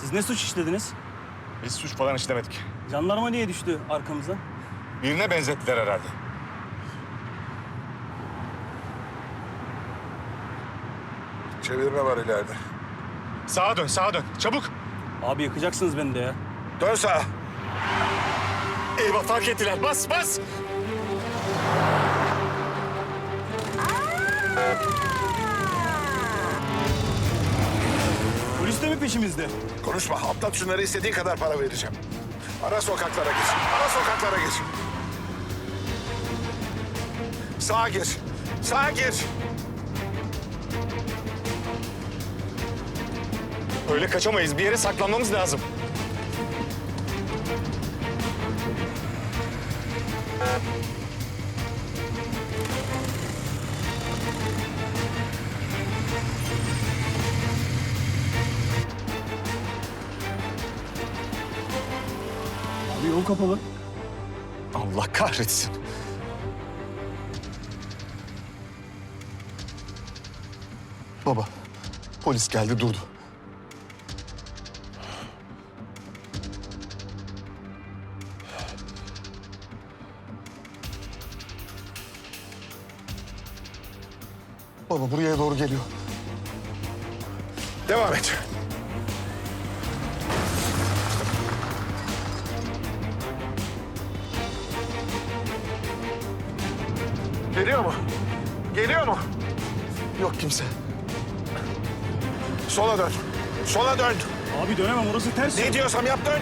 Siz ne suç işlediniz? Biz suç falan işlemedik. Jandarma niye düştü arkamıza? Birine benzettiler herhalde. Çevirme var ileride. Sağa dön, sağa dön. Çabuk. Abi yakacaksınız beni de ya. Dön sağa. Eyvah fark ettiler. Bas, bas. Peşimizde? Konuşma. Atlat şunları istediğin kadar para vereceğim. Ara sokaklara gir. Ara sokaklara gir. Sağa gir. Sağa gir. Öyle kaçamayız. Bir yere saklanmamız lazım. Abi yol kapalı. Allah kahretsin. Baba, polis geldi durdu. Baba buraya doğru geliyor. Devam et. Geliyor mu? Geliyor mu? Yok kimse. Sola dön. Sola dön. Abi dönemem orası ters. Ne diyorsam yap dön.